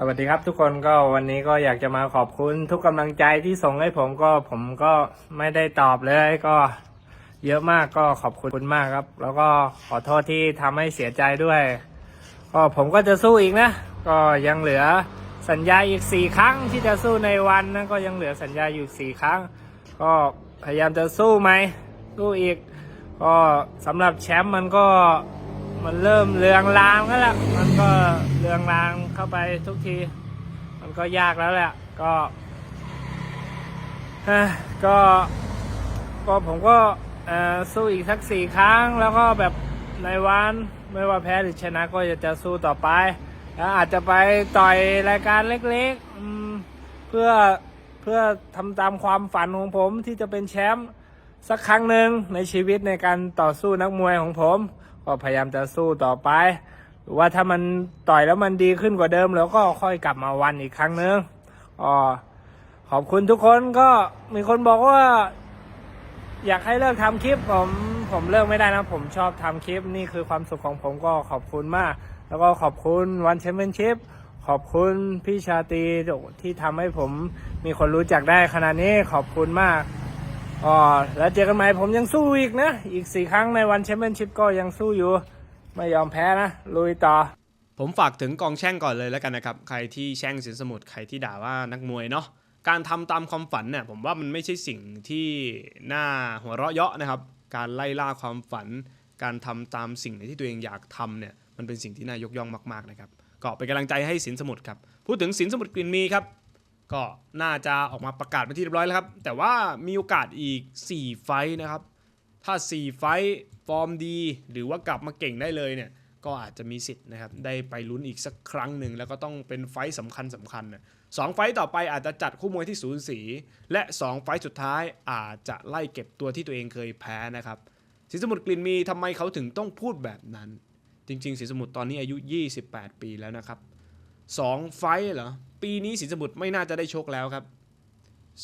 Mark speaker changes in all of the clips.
Speaker 1: สวัสดีครับทุกคนก็วันนี้ก็อยากจะมาขอบคุณทุกกำลังใจที่ส่งให้ผมก็ผมก็ไม่ได้ตอบเลยก็เยอะมากก็ขอบคุณมากครับ แล้วก็ขอโทษที่ทำให้เสียใจด้วย ก็ผมก็จะสู้อีกนะ ก็ยังเหลือสัญญาอีกสี่ครั้งที่จะสู้ในวันนะก็ยังเหลือสัญญาอยู่สี่ครั้ง ก็พยายามจะสู้ไหมสู้อีก ก็สำหรับแชมป์มันก็ มันเริ่มเลืองลางแล้วแหละมันก็เลืองลางเข้าไปทุกที มันก็ยากแล้วแหละ ก็ก็ก็ผมก็สู้อีกสักสี่ครั้ง แล้วก็แบบในวันไม่ว่าแพ้หรือชนะก็จะจะสู้ต่อไป แล้วอาจจะไปต่อยรายการเล็กๆเพื่อเพื่อทำตามความฝันของผมที่จะเป็นแชมป์สักครั้งหนึ่งในชีวิตในการต่อสู้นักมวยของผม ก็พยายามจะสู้ต่อไป หรือว่าถ้ามันต่อยแล้วมันดีขึ้นกว่าเดิมแล้วก็ค่อยกลับมาวันอีกครั้งนึงอ๋อขอบคุณทุกคนก็มีคนบอกว่า อยากให้เลิกทำคลิปผมผมเลิกไม่ได้นะ ผมชอบทำคลิปนี่คือความสุขของผมก็ขอบคุณมาก แล้วก็ขอบคุณวันแชมเปี้ยนชิพขอบคุณพี่ชาตีที่ทำให้ผมมีคนรู้จักได้ขนาดนี้ขอบคุณมาก อ๋อแล้วเจอกันใหม่ผมยังสู้อีกนะ อีกสี่ครั้งในวันแชมเปี้ยนชิพก็ยังสู้อยู่ ไม่ยอมแพ้นะ ลุยต่อ
Speaker 2: ผมฝากถึงกองแช่งก่อนเลยแล้วกันนะครับ ใครที่แช่งสินสมุทรใครที่ด่าว่านักมวยเนาะการทำตามความฝันเนี่ยผมว่ามันไม่ใช่สิ่งที่น่าหัวเราะเยาะนะครับ การไล่ล่าความฝัน การทำตามสิ่งที่ตัวเองอยากทำเนี่ยมันเป็นสิ่งที่น่ายกย่องมากๆนะครับก็เป็นกำลังใจให้สินสมุทรครับพูดถึงสินสมุทรกลิ่นมีครับ ก็น่าจะออกมาประกาศเป็นที่เรียบร้อยแล้วครับ แต่ว่ามีโอกาสอีก 4 ไฟท์นะครับ ถ้า 4 ไฟท์ฟอร์มดี หรือว่ากลับมาเก่งได้เลยเนี่ย ก็อาจจะมีสิทธิ์นะครับ ได้ไปลุ้นอีกสักครั้งหนึ่ง แล้วก็ต้องเป็นไฟท์สำคัญสำคัญนะสองไฟท์ต่อไปอาจจะจัดคู่มวยที่สูสี และ 2 ไฟท์สุดท้ายอาจจะไล่เก็บตัวที่ตัวเองเคยแพ้นะครับสินสมุทรกลิ่นมีทำไมเขาถึงต้องพูดแบบนั้น จริง ๆสินสมุทรตอนนี้อายุ 28 ปีแล้วนะครับ สองไฟท์เหรอ ปีนี้สินสมุทรไม่น่าจะได้ชกแล้วครับ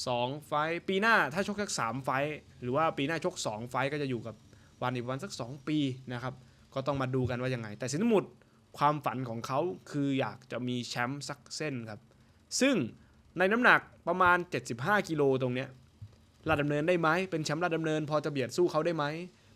Speaker 2: สองไฟท์ปีหน้าถ้าชกสักสามไฟท์หรือว่าปีหน้าชกสองไฟท์ก็จะอยู่กับวันอีกวันสักสองปีนะครับ ก็ต้องมาดูกันว่ายังไง แต่สินสมุทรความฝันของเขาคืออยากจะมีแชมป์สักเส้นครับ ซึ่งในน้ำหนักประมาณ 75 กิโลตรงเนี้ยลาดดำเนินได้ไหมเป็นแชมป์ลาดดำเนิน พอจะเบียดสู้เขาได้ไหม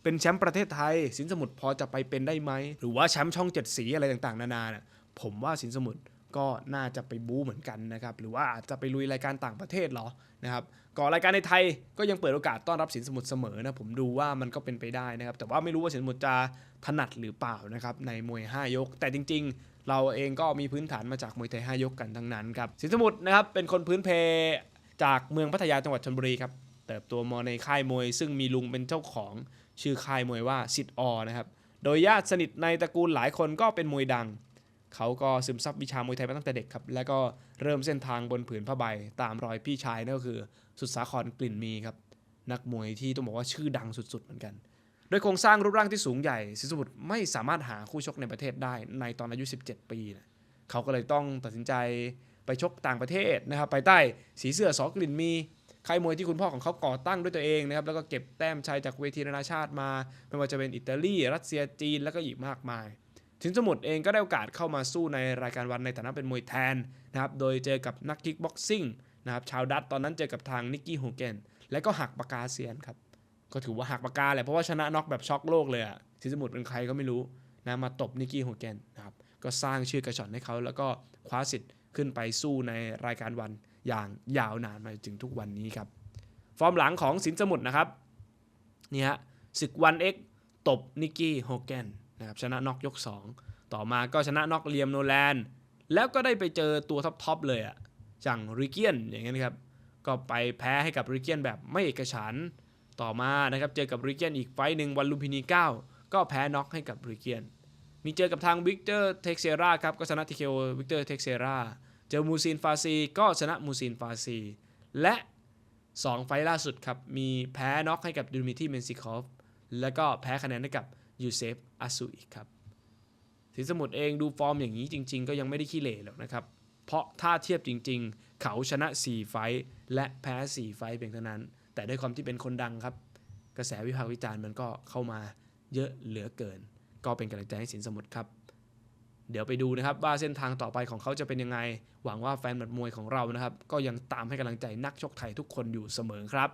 Speaker 2: เป็นแชมป์ประเทศไทย สินสมุทรพอจะไปเป็นได้ไหมหรือว่าแชมป์ช่องเจ็ดสีอะไรต่างๆ นานาเนี่ยผมว่าสินสมุทร ก็น่าจะไปบู๊เหมือนกันนะครับ หรือว่าอาจจะไปลุยรายการต่างประเทศเหรอนะครับก่อนรายการในไทยก็ยังเปิดโอกาสต้อนรับสินสมุทรเสมอนะผมดูว่ามันก็เป็นไปได้นะครับ แต่ว่าไม่รู้ว่าสินสมุทรจะถนัดหรือเปล่านะครับในมวย 5 ยก แต่จริง ๆ เราเองก็มีพื้นฐานมาจากมวยไทย 5 ยกกันทั้งนั้นครับสินสมุทรนะครับเป็นคนพื้นเพจากเมืองพัทยาจังหวัดชลบุรีครับเติบโตมาในค่ายมวย ซึ่งมีลุงเป็นเจ้าของชื่อค่ายมวยว่าสิทธิ์อนะครับโดยญาติสนิทในตระกูลหลายคนก็เป็นมวยดัง เขาก็ซึมซับวิชามวยไทยมาตั้งแต่เด็กครับ แล้วก็เริ่มเส้นทางบนผืนผ้าใบตามรอยพี่ชายนั่นก็คือสุดสาครกลิ่นมีครับ นักมวยที่ต้องบอกว่าชื่อดังสุดๆเหมือนกัน โดยโครงสร้างรูปร่างที่สูงใหญ่สินสมุทรไม่สามารถหาคู่ชกในประเทศได้ในตอนอายุ 17 ปีนะเขาก็เลยต้องตัดสินใจไปชกต่างประเทศนะครับไปใต้สีเสื้อสอกลิ่นมีค่ายมวยที่คุณพ่อของเขาก่อตั้งด้วยตัวเองนะครับแล้วก็เก็บแต้มชัยจากเวทีนานาชาติมา ไม่ว่าจะเป็นอิตาลี รัสเซียจีนแล้วก็อีกมากมาย สินสมุทรเองก็ได้โอกาสเข้ามาสู้ในรายการวันในฐานะเป็นมวยแทนนะครับ โดยเจอกับนักคิกบ็อกซิ่งนะครับชาวดัตตอนนั้นเจอกับทางนิกกี้โฮเกนและก็หักปากกาเซียนครับ ก็ถือว่าหักปากกาแหละเพราะว่าชนะน็อกแบบช็อกโลกเลยอะสินสมุทรเป็นใครก็ไม่รู้นะมาตบนิกกี้โฮเกนนะครับก็สร้างชื่อกระชอนให้เขาแล้วก็คว้าสิทธิ์ขึ้นไปสู้ในรายการวันอย่างยาวนานมาถึงทุกวันนี้ครับฟอร์มหลังของสินสมุทรนะครับนี่ฮะศึกวันเอ็กตบนิกกี้โฮเกน นะครับชนะน็อกยก 2 ต่อมาก็ชนะน็อกเลียมโนแลนแล้วก็ได้ไปเจอตัวท็อปๆเลยอะอย่างริเกียนอย่างเงี้ยนะครับก็ไปแพ้ให้กับริเกียนแบบไม่เอกฉันต่อมานะครับเจอกับริเกียนอีกไฟต์หนึ่งวันลุมพินี 9 ก็แพ้น็อกให้กับริเกียน มีเจอกับทางวิกเตอร์เท็กเซราครับก็ชนะทีเคโอวิกเตอร์เท็กเซราเจอมูซินฟาซีก็ชนะมูซินฟาซีและ2 ไฟล์ล่าสุดครับ มีแพ้น็อกให้กับดูมิที่เมนซิคอฟ แล้วก็แพ้คะแนนให้กับ ยูเซฟอาซูอีกครับสินสมุทรเองดูฟอร์มอย่างนี้จริง ๆ ก็ยังไม่ได้ขี้เหร่หรอกนะครับ เพราะถ้าเทียบจริง ๆ เขาชนะ 4 ไฟล์และแพ้ 4 ไฟล์เพียงเท่านั้น แต่ด้วยความที่เป็นคนดังครับ กระแสวิพากษ์วิจารณ์มันก็เข้ามาเยอะเหลือเกิน ก็เป็นกำลังใจให้สินสมุทรครับ เดี๋ยวไปดูนะครับว่าเส้นทางต่อไปของเขาจะเป็นยังไง หวังว่าแฟนหมัดมวยของเรานะครับ ก็ยังตามให้กำลังใจนักชกไทยทุกคนอยู่เสมอครับ